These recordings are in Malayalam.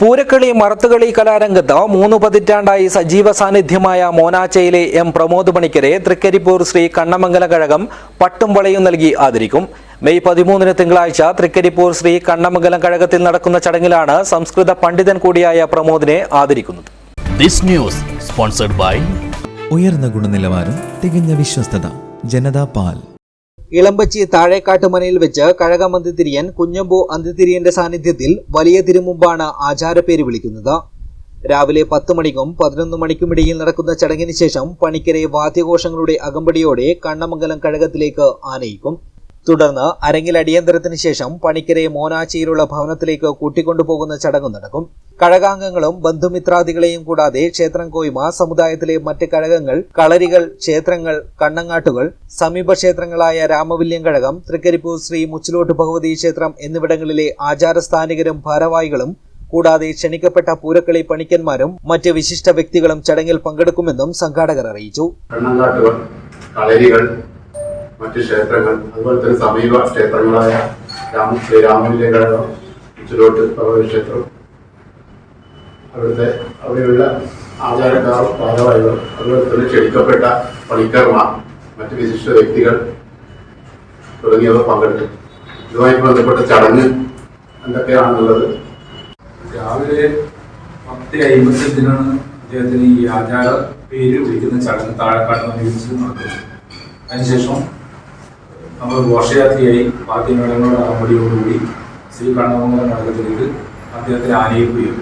പൂരക്കളി മറത്തുകളി കലാരംഗത്ത് മൂന്ന് പതിറ്റാണ്ടായി സജീവ സാന്നിധ്യമായ മോനാച്ചയിലെ എം പ്രമോദ് പണിക്കരെ തൃക്കരിപ്പൂർ ശ്രീ കണ്ണമംഗല കഴകം പട്ടും വളയും നൽകി ആദരിക്കും. മെയ് പതിമൂന്നിന് തിങ്കളാഴ്ച തൃക്കരിപ്പൂർ ശ്രീ കണ്ണമംഗലം കഴകത്തിൽ നടക്കുന്ന ചടങ്ങിലാണ് സംസ്കൃത പണ്ഡിതൻ കൂടിയായ പ്രമോദിനെ ആദരിക്കുന്നത്. ദിസ് ന്യൂസ് സ്പോൺസർഡ് ബൈ ഉയർന്ന ഗുണനിലവാരം തികഞ്ഞ വിശ്വസ്തത ജനതാ പാൽ. ഇളമ്പച്ചി താഴേക്കാട്ടുമനയിൽ വെച്ച് കഴകം അന്തിതിരിയൻ കുഞ്ഞമ്പു അന്തിതിരിയന്റെ സാന്നിധ്യത്തിൽ വലിയ തിരുമുമ്പാണ് ആചാരപ്പേര് വിളിക്കുന്നത്. രാവിലെ പത്ത് മണിക്കും പതിനൊന്ന് മണിക്കുമിടയിൽ നടക്കുന്ന ചടങ്ങിന് ശേഷം പണിക്കരെ വാദ്യഘോഷങ്ങളുടെ അകമ്പടിയോടെ കണ്ണമംഗലം കഴകത്തിലേക്ക് ആനയിക്കും. തുടർന്ന് അരങ്ങിൽ അടിയന്തരത്തിന് ശേഷം പണിക്കരെ മോനാച്ചിയിലുള്ള ഭവനത്തിലേക്ക് കൂട്ടിക്കൊണ്ടുപോകുന്ന ചടങ്ങ് നടക്കും. കഴകാംഗങ്ങളും ബന്ധുമിത്രാദികളെയും കൂടാതെ ക്ഷേത്രം കോയ്മ സമുദായത്തിലെ മറ്റ് കഴകങ്ങൾ കളരികൾ ക്ഷേത്രങ്ങൾ കണ്ണങ്ങാട്ടുകൾ സമീപ ക്ഷേത്രങ്ങളായ രാമവില്യം കഴകം തൃക്കരിപ്പൂർ ശ്രീ മുച്ചിലോട്ട് ഭഗവതി ക്ഷേത്രം എന്നിവിടങ്ങളിലെ ആചാരസ്ഥാനികരും ഭാരവാഹികളും കൂടാതെ ക്ഷണിക്കപ്പെട്ട പൂരക്കളി പണിക്കന്മാരും മറ്റ് വിശിഷ്ട വ്യക്തികളും ചടങ്ങിൽ പങ്കെടുക്കുമെന്നും സംഘാടകർ അറിയിച്ചു. മറ്റ് ക്ഷേത്രങ്ങൾ അതുപോലെ തന്നെ സമീപ ക്ഷേത്രങ്ങളായ രാമ ശ്രീരാമലിംഗ കഴകം ചുരോട്ട് ഭഗവതി ക്ഷേത്രം അവിടുത്തെ അവിടെയുള്ള ആചാരക്കാർ ഭാരവാഹികൾ അതുപോലെ തന്നെ ക്ഷണിക്കപ്പെട്ട പണിക്കർമാർ മറ്റ് വിശിഷ്ട വ്യക്തികൾ തുടങ്ങിയവർ പങ്കെടുത്തു. ഇതുമായി ബന്ധപ്പെട്ട ചടങ്ങ് എന്തൊക്കെയാണെന്നുള്ളത്? രാവിലെ പത്ത് അയ്മ്പത്തഞ്ചിനാണ് അദ്ദേഹത്തിന് ഈ ആചാര പേര് വിളിക്കുന്ന ചടങ്ങ്. താഴെക്കാട് നിർവഹിച്ച് നടക്കുന്നത് അതിനുശേഷം നമ്മൾ ഘോഷയാത്രയായി പാർട്ടി മേളങ്ങളുടെ അകമ്പടിയോടുകൂടി ശ്രീ കണ്ണമംഗലം കഴകത്തിലേക്ക് അദ്ദേഹത്തെ ആനയിക്കുകയും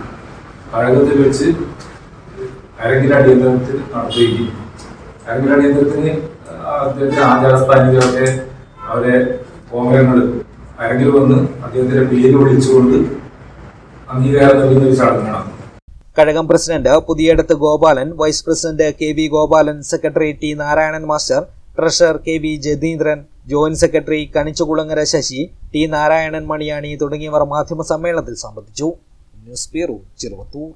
കഴകത്തിൽ വെച്ച് അരങ്ങിൽ അടിയന്തരത്തിൽ നടത്തുകയും ചെയ്യും അരങ്ങിൽ അടിയന്തരത്തിന് അദ്ദേഹത്തിന്റെ ആചാരസ്ഥാനികളൊക്കെ അവരെ കോമരങ്ങൾ അരങ്ങിൽ വന്ന് അദ്ദേഹത്തിന്റെ പേര് വിളിച്ചുകൊണ്ട് അംഗീകാരം നൽകുന്ന ഒരു ചടങ്ങാണ് Kazhagam president Puthiyadath Gopalan vice president K V Gopalan secretary T Narayanan master treasurer K V Jathindran joint secretary Kanichukulangara Sasi T Narayanan Maniyani തുടങ്ങിയവർ മാധ്യമ സമ്മേളനത്തിൽ സംബന്ധിച്ചു. News bureau Cheruvathur.